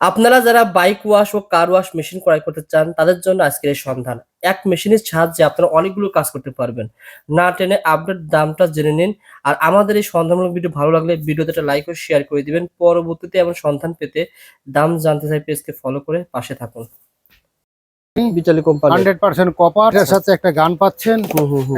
আপনারা যারা bike wash ও কার ওয়াশ মেশিন ক্রয় করতে চান তাদের জন্য আজকের এই সন্ধান। এক মেশিনের সাহায্যে আপনারা অনেকগুলো কাজ করতে পারবেন। না টেনে আপডেট দামটা জেনে নিন। আর আমাদের এই সন্ধানমূলক ভিডিও ভালো লাগলে ভিডিওতে একটা লাইক ও শেয়ার করে দিবেন। পরবর্তীতে এমন সন্ধান পেতে দাম জানতে চাই পেজকে ফলো করে পাশে থাকুন। বিটালি কোম্পানি হান্ড্রেড পার্সেন্ট কপার এর সাথে একটা গান পাচ্ছেন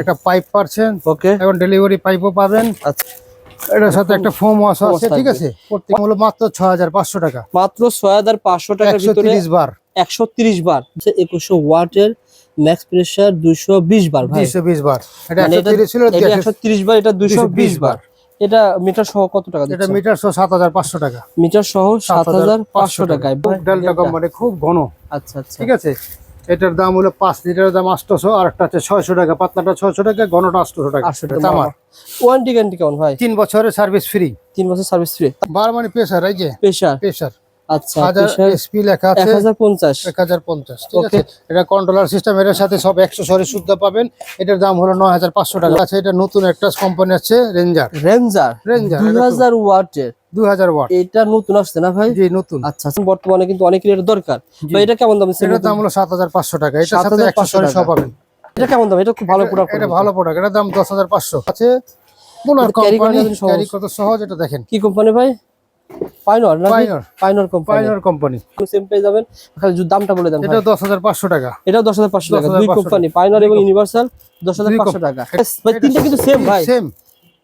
একটা পাইপ পাচ্ছেন ওকে এখন ডেলিভারি পাইপও পাবেন। আচ্ছা। এটার সাথে একটা ফোম ওয়াশ আছে ঠিক আছে? প্রত্যেক হলো মাত্র ছ হাজার পাঁচশো টাকা। মাত্র ছয় হাজার পাঁচশো টাকার একশো ভিতরে তিরিশ বার। একশো তিরিশ বার। একুশশো ওয়াটের ম্যাক্স দুইশো বিশ বার ভাই। দুইশো বিশ বার। এটা মানে একশো এটা- তিরিশ ছিল এটা একশো তিরিশ বার এটা দুইশো বিশ 220 বার। এটা মিটার সহ কত টাকা এটা মিটার সহ সাত হাজার পাঁচশো টাকা। মিটার সহ সাত হাজার পাঁচশো টাকায় ডেল্টা কোম্পানি খুব ঘন। আচ্ছা আচ্ছা। ঠিক আছে? এটার দাম হলো পাঁচ লিটারের দাম আটশো আর একটা হচ্ছে ছয়শো টাকা পাতলাটা ছয়শো টাকা গণটা টাকা। আটশো টাকা। আমার। ওয়ারেন্টি গ্যারান্টি কেমন ভাই? তিন বছরের সার্ভিস ফ্রি তিন বছর সার্ভিস ফ্রি বার মানে প্রেশার এই যে? প্রেশার প্রেশার আচ্ছা এসপি লেখা আছে। ঠিক এটা কন্ট্রোলার সিস্টেম এটার সাথে সব পাবেন। এটার দাম হলো টাকা। আছে এটা নতুন একটা কোম্পানি আছে রেঞ্জার রেঞ্জার রেঞ্জার ওয়াটের। ওয়াট। এটা নতুন আসছে না ভাই? জি নতুন। আচ্ছা আচ্ছা, বর্তমানে কিন্তু অনেকের এটা দরকার। তো এটা কেমন দাম এটার দাম হলো সাত হাজার পাঁচশো টাকা। এটার সাথে 7,500 একশো সরি সব পাবেন। এটা কেমন দাম? এটা খুব ভালো প্রোডাক্ট এটা ভালো প্রোডাক্ট এটার দাম দশ হাজার পাঁচশো। আছে এটা কোম্পানি ক্যারি কত সহজ এটা দেখেন। কি কোম্পানি ভাই? পাইনর না Pioneer। Pioneer company pioneer company same পেয়ে যাবেন। খালি দামটা বলে দেন। এটা দশ হাজার পাঁচশো টাকা। এটাও দশ হাজার পাঁচশো টাকা। দুই কোম্পানি পাইনর এবং ইউনিভার্সাল দশ হাজার দুই পাঁচশো com- টাকা ভাই তিনটা কিন্তু সেম ভাই। সেম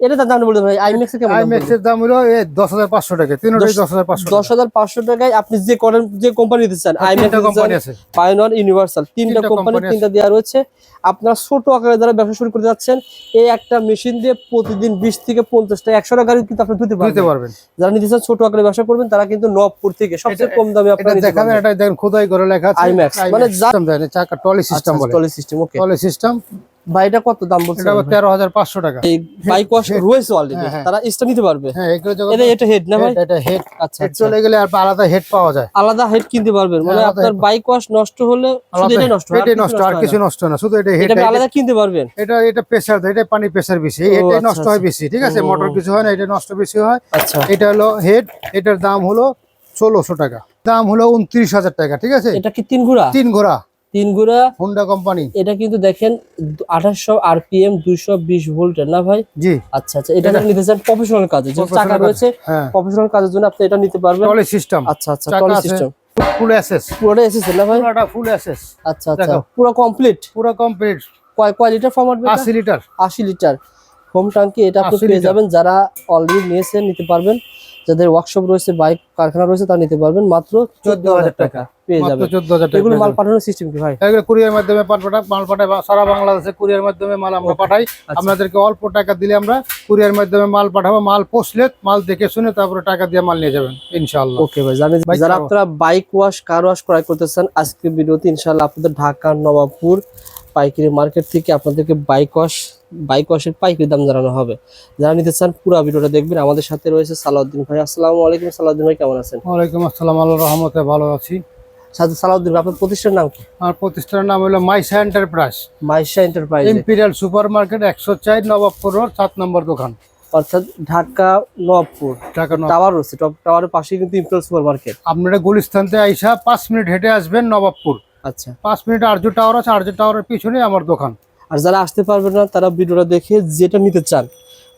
এটা ভাই আইম্যাক্স কেমন আইম্যাক্স দাম হলো টাকা তিনটাই টাকায় আপনি যে করেন যে কোম্পানি দিতে চান আইম্যাক্স কোম্পানি আছে। পাইনর ইউনিভার্সাল তিনটা কোম্পানি রয়েছে। আপনার ছোট আকারে যারা ব্যবসা শুরু করতে যাচ্ছেন এই একটা মেশিন দিয়ে প্রতিদিন বিশ থেকে পঞ্চাশটা একশো টাকা কিন্তু আপনি ধুতে পারবেন। পারবেন। যারা নিতে চান ছোট আকারে ব্যবসা করবেন তারা কিন্তু নবপুর থেকে সবচেয়ে কম দামে এটা আপনারা নিতে পারবেন। এটা দেখেন খোদাই করে লেখা আছে। IMAX, মানে যা- সিস্টেম দেয় চাকা টলি সিস্টেম বলে। Trolley system okay trolley system ভাই এটা কত দাম বলছেন? এটা আবার তেরো হাজার পাঁচশো টাকা। এই বাইক ওয়াশ রয়েছে অলরেডি হ্যাঁ, হ্যাঁ। তারা এক্সট্রা নিতে পারবে? হ্যাঁ এটা এটা হেড না ভাই? এটা হেড আচ্ছা হেড আচ্ছা। চলে গেলে আর আলাদা হেড পাওয়া যায়। আলাদা হেড কিনতে পারবেন। মানে হ্যাঁ, আপনার বাইক ওয়াশ নষ্ট হলে শুধু এটাই নষ্ট হয়, আর কিছু নষ্ট আর হয় কিছু না। নষ্ট না শুধু এটা হেড এটা আলাদা কিনতে পারবেন। এটা এটা প্রেসার দেয় এটা পানি প্রেসার বেশি। ও, এটাই আচ্ছা, নষ্ট হয় আচ্ছা। বেশি ঠিক আছে? মোটর কিছু হয় না এটা নষ্ট বেশি হয়। আচ্ছা। এটা হলো হেড এটার দাম হলো ষোলোশো টাকা। দাম হলো উনত্রিশ হাজার টাকা ঠিক আছে? এটা কি তিন ঘোড়া? তিন ঘোড়া। তিন হোন্ডা কোম্পানি এটা কিন্তু দেখেন আঠাশশো আরপিএম দুইশো বিশ ভোল্টের না ভাই? জি। আচ্ছা আচ্ছা এটা নিতে চান প্রফেশনাল কাজে যে চাকা রয়েছে হ্যাঁ। প্রফেশনাল কাজের জন্য আপনি এটা নিতে পারবেন। টলি সিস্টেম আচ্ছা আচ্ছা টলি সিস্টেম ফুল পুরোটা এসেছে না ভাই? পুরোটা ফুল আচ্ছা আচ্ছা। পুরো কমপ্লিট পুরো কমপ্লিট কয় কয় লিটার লিটার আশি লিটার হোম ট্যাঙ্কি এটা আপনি 80 পেয়ে যাবেন। যারা অলরেডি নিয়েছেন নিতে পারবেন। যাদের ওয়ার্কশপ রয়েছে বাইক কারখানা রয়েছে তা নিতে পারবেন। মাত্র চোদ্দ হাজার টাকা। পেয়ে মাত্র যাবেন। চোদ্দ হাজার টাকা। এগুলো মাল পাঠানোর সিস্টেম কি ভাই? এগুলো কুরিয়ার মাধ্যমে মাল পাঠাই সারা বাংলাদেশে কুরিয়ার মাধ্যমে মাল আমরা পাঠাই। আচ্ছা। আপনাদেরকে অল্প টাকা দিলে আমরা কুরিয়ার মাধ্যমে মাল পাঠাবো। মাল মাল দেখে শুনে তারপরে টাকা দিয়ে মাল নিয়ে যাবেন ইনশাআল্লাহ। ওকে ভাই যারা আপনারা বাইক ওয়াশ কার ওয়াশ ক্রয় ভিডিওতে ইনশাআল্লাহ আপনাদের ঢাকা নবাবপুর পাইকারি মার্কেট থেকে আপনাদেরকে বাইক ওয়াশ বাইক ওয়াশের পাইকারি দাম জানানো হবে। যারা নিতে চান পুরো ভিডিওটা দেখবেন। আমাদের সাথে রয়েছে সালাউদ্দিন ভাই। আসসালামু আলাইকুম সালাউদ্দিন ভাই কেমন আছেন? ওয়ালাইকুম আসসালাম আল্লাহ রহমতে ভালো আছি। সাথে সালাউদ্দিন ভাই আপনার প্রতিষ্ঠানের নাম কি? আমার প্রতিষ্ঠানের নাম হলো Maisa enterprise. Maisha enterprise. Imperial super market একশো চার নবাবপুর রোড সাত নম্বর দোকান। অর্থাৎ ঢাকা নবাবপুর। ঢাকা টাওয়ার রয়েছে। টপ টাওয়ারের পাশেই কিন্তু সুপার মার্কেট আপনারা গুলিস্তান থেকে আইসা পাঁচ মিনিট হেঁটে আসবেন নবাবপুর। আচ্ছা। পাঁচ মিনিট আর্য টাওয়ার আছে আর্য টাওয়ারের পিছনে আমার দোকান। আর যারা আসতে পারবে না তারা ভিডিওটা দেখে যেটা নিতে চান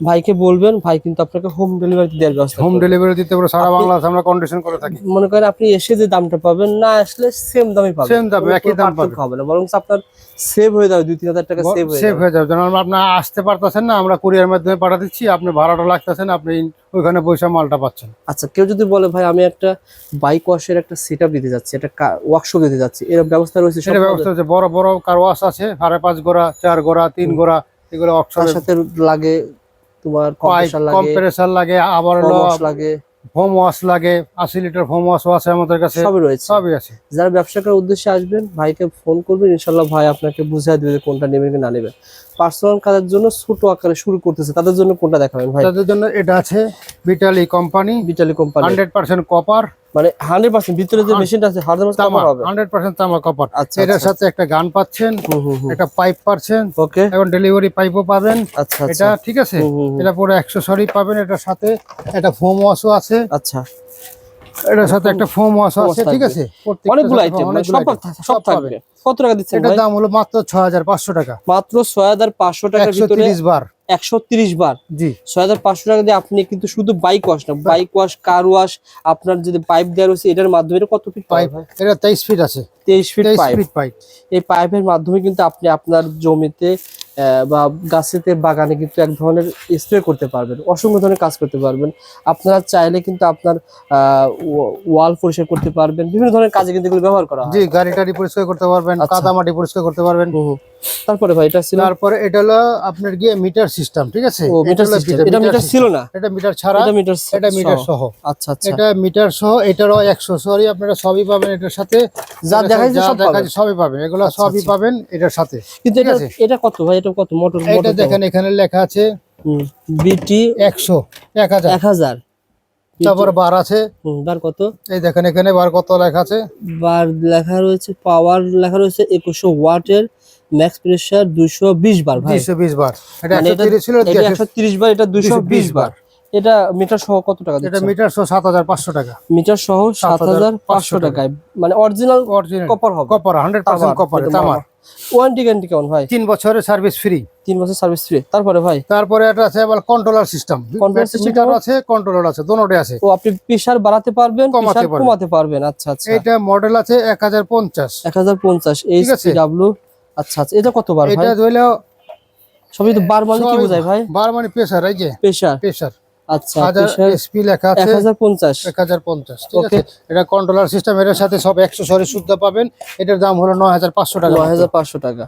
ভাইকে বলবেন ভাই কিন্তু আপনাকে হোম ডেলিভারি দেওয়ার ব্যবস্থা হোম ডেলিভারি দিতে পারে সারা আপনি- বাংলাদেশ আমরা কন্ডিশন করে থাকি। মনে করেন আপনি এসে যে দামটা পাবেন না আসলে সেম দামই পাবেন। Same দামে, একই দাম পার্থক্য হবে না বরং আপনার সেভ হয়ে যাবে দুই তিন হাজার টাকা সেভ হয়ে সেভ হয়ে যাবে। যেন আপনার আসতে পারতেছেন না আমরা কুরিয়ার মাধ্যমে পাঠা দিচ্ছি আপনি ভাড়াটা লাগতেছেন আপনি ওইখানে পয়সা মালটা পাচ্ছেন। আচ্ছা কেউ যদি বলে ভাই আমি একটা বাইক ওয়াশের একটা সেট দিতে যাচ্ছি একটা ওয়ার্কশপ দিতে যাচ্ছি এর ব্যবস্থা রয়েছে সেটা ব্যবস্থা আছে বড় বড় কার ওয়াশ আছে সাড়ে পাঁচ গোড়া চার গোড়া তিন গোড়া এগুলো তার সাথে লাগে তোমার কম্প্রেসার লাগে কম্প্রেসার লাগে আবার লাগে। হোম ওয়াশ লাগে আশি লিটার হোম ওয়াশ আছে আমাদের কাছে। সবই রয়েছে। সবই আছে। যারা ব্যবসা করার উদ্দেশ্যে আসবেন ভাইকে ফোন করবেন ইনশাল্লাহ ভাই আপনাকে বুঝিয়ে দেবে যে কোনটা নেবেন কি না নেবেন। পার্সোনাল কাজের জন্য ছোট আকারে শুরু করতেছে। তাদের জন্য কোনটা দেখাবেন ভাই? তাদের জন্য এটা আছে বিটালি কোম্পানি বিটালি কোম্পানি হান্ড্রেড পার্সেন্ট কপার মানে হান্ড্রেড পার্সেন্ট ভিতরে যে মেশিনটা আছে হাজার তামা পাওয়ার হবে? হান্ড্রেড পার্সেন্ট তামা কপার আচ্ছা এটার আচ্ছা। সাথে একটা গান পাচ্ছেন একটা পাইপ পাচ্ছেন ওকে এখন ডেলিভারি পাইপও পাবেন। আচ্ছা এটা আচ্ছা ঠিক আছে। এটা পুরো একশো সরি পাবেন এটার সাথে। একটা ফোম ওয়াশও আছে। আচ্ছা। এটার সাথে একটা ফোম ওয়াশ আছে ঠিক আছে? অনেকগুলো আইটেম অনেকগুলো সব সব থাকবে। কত টাকা দিচ্ছেন এটার দাম হলো মাত্র ছয় হাজার পাঁচশো টাকা। মাত্র ছয় হাজার পাঁচশো টাকার একশো ভিতরে তিরিশ বার। একশো তিরিশ বার? জি। ছয় হাজার পাঁচশো টাকা দিয়ে আপনি কিন্তু শুধু বাইক ওয়াশ না বাইক ওয়াশ কার ওয়াশ আপনার যদি পাইপ দেওয়া রয়েছে এটার মাধ্যমে কত ফিট পাইপ এটা তেইশ ফিট আছে। তেইশ ফিট তেইশ পাইপ এই পাইপের মাধ্যমে কিন্তু আপনি আপনার জমিতে বা গাছেতে বাগানে কিন্তু এক ধরনের স্প্রে করতে পারবেন অসংখ্য ধরনের কাজ করতে পারবেন। আপনারা চাইলে কিন্তু আপনার ওয়াল পরিষ্কার করতে পারবেন বিভিন্ন ধরনের কাজে কিন্তু এগুলো ব্যবহার করা হয়। জি গাড়ি টাড়ি পরিষ্কার করতে পারবেন কাদামাটি কাদা মাটি পরিষ্কার করতে পারবেন। তারপরে ভাই এটা ছিল? তারপরে এটা হলো আপনার গিয়ে মিটার সিস্টেম ঠিক আছে? ও মিটার সিস্টেম। এটা মিটার ছিল না? এটা মিটার ছাড়া এটা মিটার এটা মিটার সহ। আচ্ছা আচ্ছা। এটা মিটার সহ এটারও একশো সরি আপনারা সবই পাবেন এটার সাথে। যা দেখা যাচ্ছে যা সব দেখা পাবেন। সবই পাবেন। এগুলো আচ্ছা, সবই আচ্ছা। পাবেন এটার সাথে কিন্তু এটা এটা কত ভাই? এটা কত মোটর এটা দেখেন এখানে লেখা আছে বিটি একশো এক হাজার। এক হাজার। তারপর বার আছে। বার কত? এই দেখেন এখানে বার কত লেখা আছে? বার লেখা রয়েছে পাওয়ার লেখা রয়েছে একুশশো ওয়াটের। ম্যাক্স প্রেসার দুশো বিশ বার ভাই। দুইশো বিশ বার। এটা মানে একশো এটা- তিরিশ ছিল এটা একশো তিরিশ বার এটা দুশো বিশ 220 বার। এটা মিটার সহ কত টাকা এটা মিটার সহ সাত হাজার পাঁচশো টাকা। মিটার সহ সাত হাজার পাঁচশো 7,500 টাকায়। মানে অরিজিনাল কপার হবে। কপার হান্ড্রেড পার্সেন্ট কপার তামার ওয়ারেন্টি গ্যারান্টি কেমন ভাই? তিন বছরের সার্ভিস ফ্রি তিন বছর সার্ভিস ফ্রি তারপরে ভাই? তারপরে এটা আছে আবার কন্ট্রোলার সিস্টেম মিটার কেমন? আছে কন্ট্রোলার আছে দোনোটাই আছে। ও আপনি প্রেসার বাড়াতে পারবেন কমাতে প্রেসার পারবেন। কমাতে পারবেন। আচ্ছা আচ্ছা। এটা মডেল আছে এক হাজার পঞ্চাশ। আচ্ছা আচ্ছা এটা কত বার ভাই? এটা ধরলে সবই তো বার মানে কি বোঝায় ভাই? বার মানে প্রেসার এই যে প্রেসার প্রেসার আচ্ছা হাজার প্রেসার এসপি লেখা আছে। হাজার পঞ্চাশ। এক হাজার পঞ্চাশ ঠিক আছে? এটা কন্ট্রোলার সিস্টেম এটার সাথে সব একশো সরি শুদ্ধ পাবেন। এটার দাম হলো নয় হাজার পাঁচশো টাকা। নয় হাজার পাঁচশো টাকা।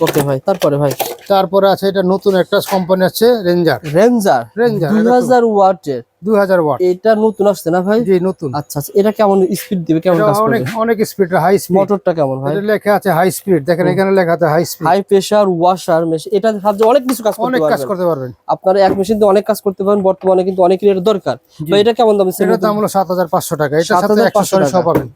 ওকে ভাই তারপরে ভাই? তারপরে আছে এটা নতুন একটা কোম্পানি আছে রেঞ্জার রেঞ্জার রেঞ্জার দুই এটা তো- ওয়াটের। দুই হাজার ওয়াট। এটা নতুন আসছে না ভাই? জি নতুন। আচ্ছা আচ্ছা এটা কেমন স্পিড দিবে? কেমন কাজ করবে? অনেক অনেক স্পিড হাই স্পিড মোটরটা কেমন ভাই? এটা লেখা আছে হাই স্পিড দেখেন এখানে লেখা আছে high speed high pressure washer machine এটা সাহায্যে অনেক কিছু কাজ করতে অনেক কাজ করতে পারবেন। আপনারা এক মেশিন দিয়ে অনেক কাজ করতে পারেন বর্তমানে কিন্তু অনেকের এটা দরকার। তো এটা কেমন দাম এটার দাম হলো সাত হাজার পাঁচশো টাকা। এটার সাথে 7,500 সব টাকা। পাবেন।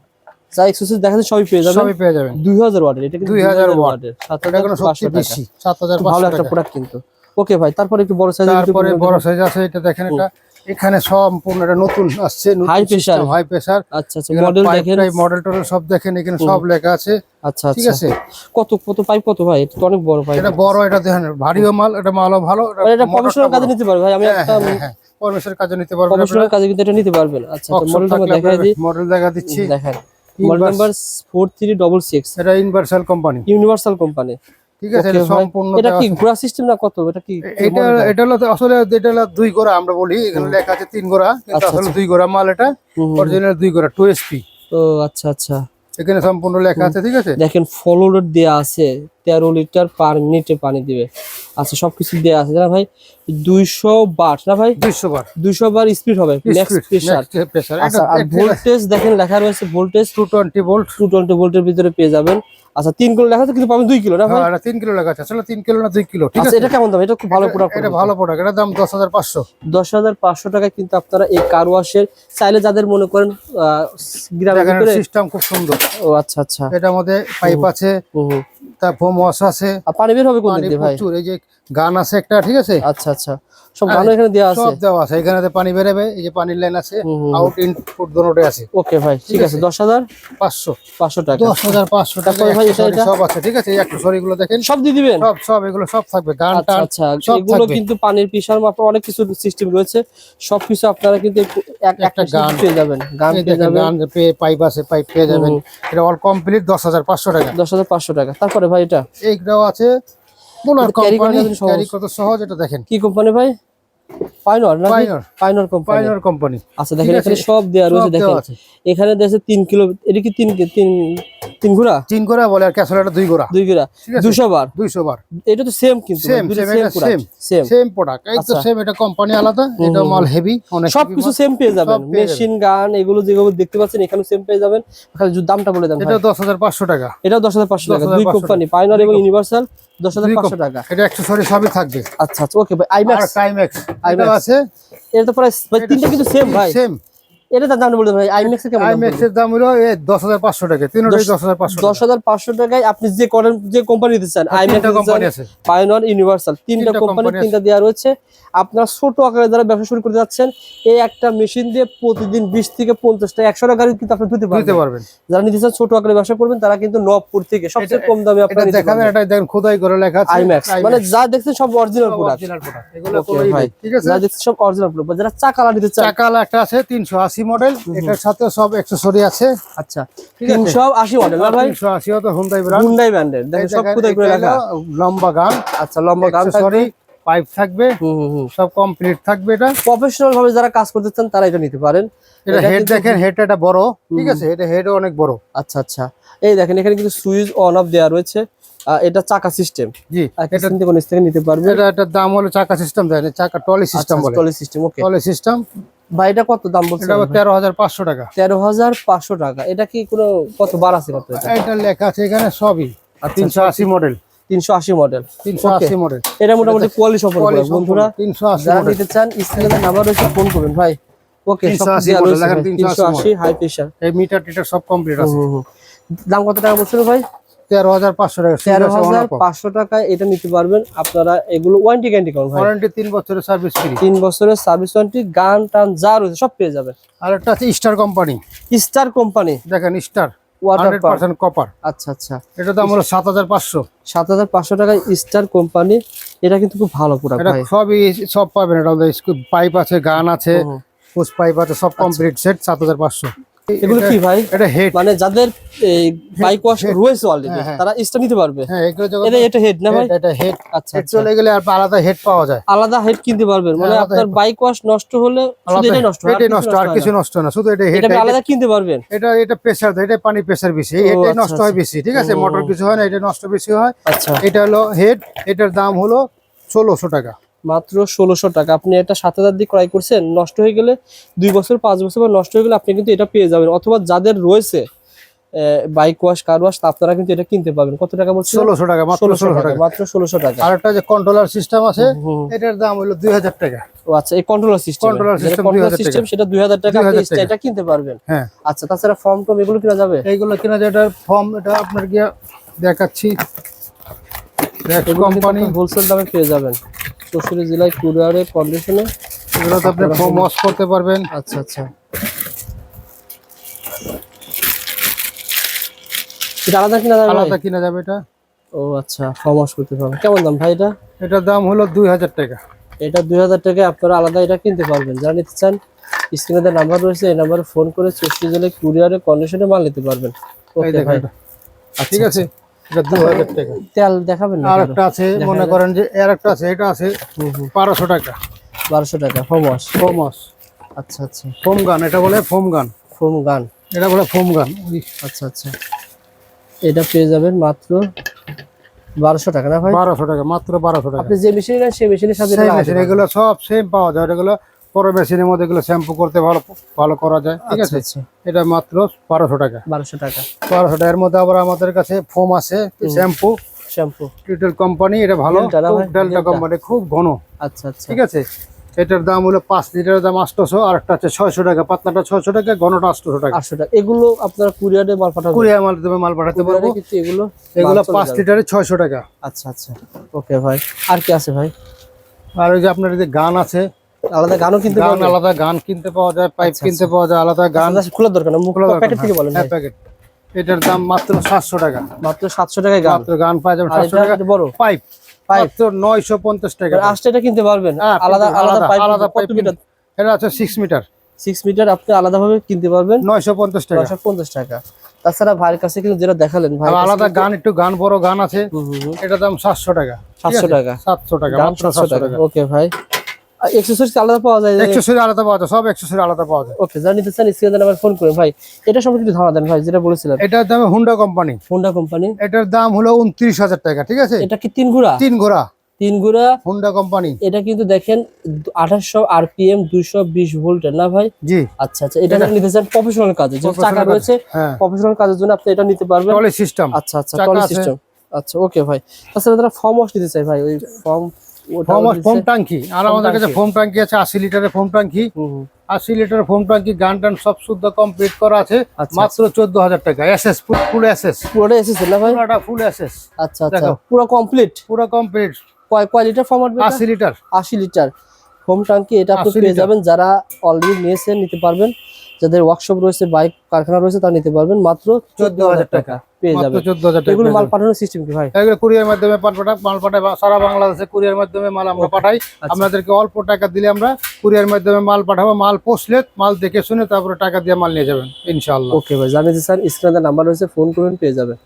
যা এক্সেসরিজ দেখা যাচ্ছে সবই পেয়ে যাবেন। সবই পেয়ে যাবেন। দুই হাজার ওয়াটের এটা কিন্তু 2000 2000 watt। ওয়াটের এটা কোনো টাকা। বেশি হাজার ভালো একটা টাকা। প্রোডাক্ট কিন্তু। ওকে ভাই তারপরে একটু বড় সাইজের তারপরে বড় সাইজ আছে এটা দেখেন এটা এখানে সম্পূর্ণ এটা নতুন আসছে High pressure। হাই প্রেসার আচ্ছা আচ্ছা মডেল দেখেন। মডেল টডেল সব দেখেন এখানে সব লেখা আছে। আচ্ছা ঠিক আচ্ছা। আছে? কত কত পাইপ কত ভাই? এটা তো অনেক বড় পাইপ এটা বড় এটা দেখেন ভারীও মাল এটা মালও ভালো এটা প্রফেশনাল কাজে নিতে পারবে ভাই আমি একটা পরমেশ্বর কাজে নিতে পারবে প্রফেশনাল কাজে কিন্তু এটা নিতে পারবেন আচ্ছা মডেলটা দেখাই দিই। মডেল দেখা দিচ্ছি। দেখেন। Model number four three double six এটা ইউনিভার্সাল কোম্পানি ইউনিভার্সাল কোম্পানি ঠিক আছে এটা সম্পূর্ণ এটা কি ঘোড়া সিস্টেম না কত? এটা কি এটা এটা হলো আসলে এটা হলো দুই গোড়া আমরা বলি এখানে লেখা আছে তিন গোড়া কিন্তু আচ্ছা, আসলে দুই গোড়া মাল এটা। অরিজিনাল দুই গোড়া টু এসপি ও আচ্ছা আচ্ছা। এখানে সম্পূর্ণ লেখা আছে ঠিক আছে? দেখেন ফলো রেট দেওয়া আছে তেরো লিটার পার মিনিটে পানি দিবে। আচ্ছা সবকিছু দেওয়া আছে। না ভাই দুইশো বার না ভাই? দুইশো বার। দুইশো বার স্পিড হবে ম্যাক্স প্রেসার প্রেসার আচ্ছা আর ভোল্টেজ দেখেন লেখা রয়েছে voltage two twenty volt two twenty ভোল্টের ভিতরে পেয়ে যাবেন। আচ্ছা তিন কিলো লেখা আছে কিন্তু পাবেন দুই কিলো না হ্যাঁ এটা তিন কিলো লেখা আছে। আসলে তিন কিলো না দুই কিলো ঠিক আচ্ছা আছে? এটা কেমন দাম? এটা খুব ভালো প্রোডাক্ট এটা ভালো প্রোডাক্ট এটা দাম দশ হাজার পাঁচশো। দশ হাজার পাঁচশো টাকায় কিন্তু আপনারা এই কার ওয়াশের চাইলে যাদের মনে করেন আহ, গ্রামের সিস্টেম খুব সুন্দর। ও আচ্ছা আচ্ছা। এটার মধ্যে পাইপ আছে। তার ফোম ওয়াশ আছে। আর পানি বের হবে কোন দিয়ে ভাই? প্রচুর এই যে গান আছে একটা ঠিক আছে? আচ্ছা আচ্ছা। সব ভালো এখানে দেওয়া আছে? সব দেওয়া আছে এখানে তো পানি বেরোবে এই যে পানির লাইন আছে। আউট ইনপুট দোনোটাই আছে। ওকে ভাই ঠিক আছে দশ হাজার? পাঁচশো। পাঁচশো টাকা। দশ হাজার পাঁচশো টাকা ভাই এটা-? সব আছে ঠিক আছে? এই accessory গুলো দেখেন। সব দিয়ে দিবেন? সব সব এগুলো সব থাকবে গান আচ্ছা আচ্ছা। এগুলো কিন্তু পানির পিসার মাপে অনেক কিছু সিস্টেম রয়েছে। সব কিছু আপনারা কিন্তু এক- একটা গান। পেয়ে যাবেন। গান পেয়ে যাবেন। গান পেয়ে পাইপ আছে পাইপ পেয়ে যাবেন। এটা অল কমপ্লিট দশ হাজার পাঁচশো টাকা। দশ হাজার পাঁচশো টাকা। তারপরে ভাই এটা? এইটাও আছে। করা কোম্পানি সহজ। ক্যারি কত সহজ এটা দেখেন। কি কোম্পানি ভাই? পাইনর না। পাইনর কোম্পানি পাইনর কোম্পানি আচ্ছা দেখেন এখানে সব দেয়া রয়েছে দেখেন। এখানে দেশে তিন কিলো এটা কি তিন তিন তিন ঘোড়া? তিন গোড়া বলে আর ক্যাসোলাটা দুই গোড়া দুই আছে। দুশো বার? দুইশো বার। এটা তো সেম কিন্তু এটা same। সেম সেম প্রোডাক্ট এই তো আচ্ছা। সেম এটা কোম্পানি আলাদা এটা মাল হেভি অনেক সবকিছু সেম পেয়ে যাবেন। মেশিন গান এগুলো যেগুলো দেখতে পাচ্ছেন এখানে সেম পেয়ে যাবেন। খালি দামটা বলে দেন। এটা দশ হাজার পাঁচশো টাকা। এটাও দশ পাঁচশো টাকা। দুই কোম্পানি পাইনর এবং ইউনিভার্সাল দশ হাজার দুই পাঁচশো com- টাকা। এটা অ্যাক্সেসরি সবই থাকবে। আচ্ছা আচ্ছা ওকে ভাই আইম্যাক্স IMAX। এটা আছে। এটা তো প্রায় তিনটা কিন্তু সেম ভাই। সেম এটা তার দাম বলে ভাই আইম্যাক্স এর কেমন আইম্যাক্স এর দাম হলো দশ হাজার পাঁচশো টাকা তিনটাই দশ- দশ হাজার পাঁচশো দশ হাজার পাঁচশো টাকায় আপনি যে করেন যে কোম্পানি দিতে চান তিনটা কোম্পানি আছে। পায়োনিয়ার ইউনিভার্সাল তিনটা তিনটা কোম্পানি তিনটা দেওয়া রয়েছে। আপনার ছোট আকারে যারা ব্যবসা শুরু করতে যাচ্ছেন এই একটা মেশিন দিয়ে প্রতিদিন বিশ থেকে পঞ্চাশটা একশো টাকা কিন্তু আপনি ধুতে দিতে পারবেন। পারবেন। যারা নিতে চান ছোট আকারে ব্যবসা করবেন তারা কিন্তু নবপুর থেকে সবচেয়ে কম দামে এটা আপনারা নিতে দেখাবেন পারবেন। এটা দেখেন খোদাই করে লেখা আছে। আইম্যাক্স মানে যা দেখছেন সব অরিজিনাল প্রোডাক্ট। এগুলো ঠিক আছে? যা দেখছেন সব অরিজিনাল প্রোডাক্ট যারা চাকালা নিতে চান চাকালা একটা আছে তিনশো আশি মডেল এটার সাথে সব অ্যাক্সেসরি আছে। আচ্ছা তিনশো আশি মডেল না ভাই? তিনশো আশি তো হুন্দাই ব্রান্ড হুন্ডাই ব্র্যান্ডের সব কোথায় করে রাখা লম্বা গান আচ্ছা লম্বা গান পাইপ থাকবে। সব কমপ্লিট থাকবে এটা। প্রফেশনাল ভাবে যারা কাজ করতে চান তারা এটা নিতে পারেন। এটা হেড দেখেন হেড এটা বড় ঠিক আছে? এটা হেড অনেক বড়। আচ্ছা আচ্ছা। এই দেখেন এখানে কিন্তু সুইচ অন অফ দেওয়া রয়েছে। এটা চাকা সিস্টেম জি এটা নিতে পারবে এটা এটার দাম হলো চাকা সিস্টেম দেয় না, চাকা টলি সিস্টেম বলে। Trolley system okay trolley system ভাই এটা কত দাম বলছেন? এটা আবার তেরো হাজার পাঁচশো টাকা। তেরো হাজার পাঁচশো টাকা। এটা কি কোনো কত বার আছে কত এটা? এটা লেখা আছে এখানে সবই। তিনশো আশি মডেল তিনশো আশি মডেল তিনশো আশি মডেল এটা মোটামুটি কোয়ালিটি সম্পর্ক বন্ধুরা তিনশো আশি যারা মডেল নিতে চান স্ক্রিনে নাম্বার রয়েছে ফোন করবেন ভাই। ওকে 380 model, দেখেন 380 হাই প্রেশার এই মিটার টিটার সব কমপ্লিট আছে। দাম কত টাকা বলছিল ভাই? তেরো হাজার পাঁচশো টাকা তেরো হাজার পাঁচশো টাকায় এটা নিতে পারবেন। আপনারা এগুলো ওয়ারেন্টি গ্যারান্টি কেমন ভাই। ওয়ারেন্টি তিন বছরের সার্ভিস ফ্রি তিন বছরের সার্ভিস ওয়ারেন্টি গান টান যা রয়েছে সব পেয়ে যাবেন। আর একটা আছে স্টার কোম্পানি স্টার কোম্পানি দেখেন স্টার কপার আচ্ছা আচ্ছা। দাম হলো সাত হাজার পাঁচশো। সাত হাজার পাঁচশো টাকায় স্টার কোম্পানি এটা কিন্তু খুব ভালো প্রোডাক্ট সবই সব পাবেন। এটা পাইপ আছে গান আছে। পুশ পাইপ আছে সব কমপ্লিট সেট সাত হাজার পাঁচশো। এগুলো কি ভাই? এটা হেড মানে যাদের বাইক ওয়াশ রয়েছে অলরেডি হ্যাঁ, হ্যাঁ। তারা স্টার নিতে পারবে। হ্যাঁ এগুলো এটা এটা হেড না ভাই? এটা হেড আচ্ছা হেড আচ্ছা। চলে গেলে আর আলাদা হেড পাওয়া যায়। আলাদা হেড কিনতে পারবেন। মানে আপনার বাইক ওয়াশ নষ্ট হলে শুধু আলাদা নষ্ট হয়, আর নষ্ট আর কিছু। নষ্ট না শুধু এটা হেড এটা আলাদা কিনতে পারবেন। এটা এটা প্রেসার দেয় এটা পানি প্রেসার বেশি। ও, এটাই আচ্ছা, নষ্ট হয় বেশি ঠিক আছে? মোটর কিছু হয় না এটা নষ্ট বেশি হয়। আচ্ছা। এটা হলো হেড এটার দাম হলো ষোলোশো টাকা। মাত্র ষোলোশো টাকা। আপনি এটা সাত হাজার দিয়ে ক্রয় করছেন নষ্ট হয়ে গেলে দুই বছর পাঁচ বছর বা নষ্ট হয়ে গেলে আপনি কিন্তু এটা পেয়ে যাবেন। অথবা যাদের রয়েছে বাইক ওয়াশ কার ওয়াশ আপনারা কিন্তু এটা কিনতে পারবেন। কত টাকা বলছেন ষোলোশো টাকা মাত্র ষোলোশো টাকা মাত্র ষোলোশো টাকা। আর একটা যে কন্ট্রোলার সিস্টেম আছে এটার দাম হলো দুই হাজার টাকা। ও আচ্ছা এই কন্ট্রোলার সিস্টেম কন্ট্রোলার 2000 সিস্টেম সেটা দুই হাজার টাকা আপনি এটা কিনতে পারবেন। হ্যাঁ। আচ্ছা তাছাড়া ফর্ম টম এগুলো কিনা যাবে? এইগুলো কিনা যেটার ফর্ম এটা আপনার গিয়ে দেখাচ্ছি। কোম্পানি হোলসেল দামে পেয়ে যাবেন। চৌষট্টি জেলায় কুরিয়ারে কন্ডিশনে এগুলো তো আপনি করতে পারবেন। আচ্ছা আচ্ছা। এটা আলাদা কিনা যাবে আলাদা কিনা যাবে এটা। ও আচ্ছা করতে পারবেন। কেমন দাম ভাই এটা? এটার দাম হলো দুই হাজার টাকা। এটা দুই হাজার টাকায় আপনারা আলাদা এটা কিনতে পারবেন। যারা নিতে চান স্ক্রিনে নাম্বার রয়েছে এই নাম্বারে ফোন করে চৌষট্টি জেলায় কুরিয়ারে কন্ডিশনে মাল নিতে পারবেন। ওকে ভাই। এটা। ঠিক আছে। এটা টাকা। তেল দেখাবেন না আর? একটা আছে মনে করেন যে এর একটা আছে এটা আছে বারোশো টাকা। বারোশো টাকা ফোম ওয়াশ ফোম আচ্ছা আচ্ছা। ফোম গান এটা বলে ফোম গান ফোম গান এটা বলে ফোম গান আচ্ছা আচ্ছা। এটা পেয়ে যাবেন মাত্র বারোশো টাকা না ভাই? বারোশো টাকা মাত্র বারোশো টাকা। আপনি যে মেশিন সেই মেশিনের সাথে এগুলো সব সেম পাওয়া যায় এগুলো বড় মেশিনের মধ্যে এগুলো শ্যাম্পু করতে ভালো ভালো করা যায় ঠিক আচ্ছা আছে? আচ্ছা। এটা মাত্র বারোশো টাকা। বারোশো টাকা। বারোশো টাকার মধ্যে আবার আমাদের কাছে ফোম আছে শ্যাম্পু। শ্যাম্পু। টিটেল কোম্পানি এটা ভালো। ডেল্টা। কোম্পানি খুব ঘন। আচ্ছা আচ্ছা। ঠিক আছে? এটার দাম হলো পাঁচ লিটারের দাম আটশোশো আর একটা আছে ছয়শো টাকা। পাতলাটা ছয়শো টাকা ঘনটা আটশোশো টাকা। আটশো টাকা। এগুলো আপনার কুরিয়ারে মাল পাঠাবেন কুড়িয়া মাল দেবে মাল পাঠাতে পারব। কিন্তু এগুলো এগুলো পাঁচ লিটারে ছয়শো টাকা। আচ্ছা আচ্ছা। ওকে ভাই। আর কি আছে ভাই? আর ওই যে আপনার যে গান আছে আলাদা গানও কিনতে গান আলাদা গান কিনতে পাওয়া যায় পাইপ আচ্ছা, কিনতে পাওয়া যায় আলাদা গান। আলাদা খোলার দরকার না মুখ প্যাকেট থেকে বলেন। হ্যাঁ, প্যাকেট। এটার দাম মাত্র সাতশো টাকা। মাত্র সাতশো টাকায় গান। মাত্র গান পাওয়া যাবে সাতশো এটা টাকা। বড়। পাইপ পাইপ মাত্র নয়শো পঞ্চাশ টাকা আসতে এটা কিনতে পারবেন। হ্যাঁ, আলাদা আলাদা আলাদা- পাইপ আলাদা পাইপ মিটার এটা আছে সিক্স মিটার সিক্স মিটার আপনি আলাদাভাবে কিনতে পারবেন। নয়শো পঞ্চাশ টাকা। নয়শো পঞ্চাশ টাকা। তাছাড়া ভাইয়ের কাছে কিন্তু যেটা দেখালেন ভাই আলাদা গান একটু গান বড় গান আছে। এটার দাম সাতশো টাকা। সাতশো টাকা। সাতশো টাকা মাত্র সাতশো টাকা। ওকে ভাই। এক্সেসরিজ আলাদা পাওয়া যায়? আলাদা পাওয়া যায় সব আলাদা পাওয়া যায়। ওকে যারা নিতে চান স্ক্রিনে নাম্বার ফোন করে ভাই এটা সম্পর্কে একটু ধারণা দেন ভাই যেটা বলেছিলেন। এটার দাম হুন্ডা কোম্পানি হোন্ডা কোম্পানি এটার দাম হলো টাকা ঠিক আছে? এটা কি তিন ঘোড়া? তিন ঘোড়া। তিন ঘোড়া। হুন্ডা কোম্পানি এটা কিন্তু দেখেন আরপিএম ভোল্টের না ভাই? জি। আচ্ছা আচ্ছা এটা নিতে চান প্রফেশনাল কাজে যে চাকা কাজ। রয়েছে হ্যাঁ। প্রফেশনাল কাজের জন্য আপনি এটা নিতে পারবেন। টলি সিস্টেম আচ্ছা আচ্ছা টলি সিস্টেম আচ্ছা ওকে ভাই। তাছাড়া ফর্ম ওয়াশ নিতে চাই ভাই ওই ফর্ম ফোম ট্যাঙ্কি। আর আমাদের কাছে ট্যাঙ্কি। ফোম ট্যাঙ্কি আছে আশি লিটারের ফোম ট্যাঙ্কি। আশি লিটার ফোম ট্যাঙ্কি গান টান সব শুদ্ধ কমপ্লিট করা আছে। আচ্ছা, মাত্র চোদ্দ হাজার টাকা এসএস ফুল এসএস পুরোটা পুরোটা ফুল এসএস আচ্ছা আচ্ছা। পুরো কমপ্লিট পুরো কমপ্লিট কয় কয় লিটার ফর্ম আশি লিটার। আশি লিটার। ট্যাঙ্কি এটা আপনি 80 পেয়ে যাবেন যারা অলরেডি নিয়েছেন নিতে পারবেন। যাদের ওয়ার্কশপ রয়েছে বাইক কারখানা রয়েছে তা নিতে পারবেন। মাত্র চোদ্দ হাজার টাকা। পেয়ে যাবেন। চোদ্দ হাজার টাকা এগুলো মাল পাঠানোর সিস্টেম কি ভাই। এগুলো কুরিয়ার মাধ্যমে মাল পাঠাই মাল পাঠাই সারা বাংলাদেশে কুরিয়ার মাধ্যমে মাল আমরা পাঠাই। আচ্ছা। আপনাদেরকে অল্প টাকা দিলে আমরা কুরিয়ার মাধ্যমে মাল পাঠাবো। মাল মাল দেখে শুনে তারপরে টাকা দিয়ে মাল নিয়ে যাবেন ইনশাআল্লাহ। ওকে ভাই জানিয়ে স্ক্রিনে নাম্বার রয়েছে ফোন করবেন পেয়ে যাবেন।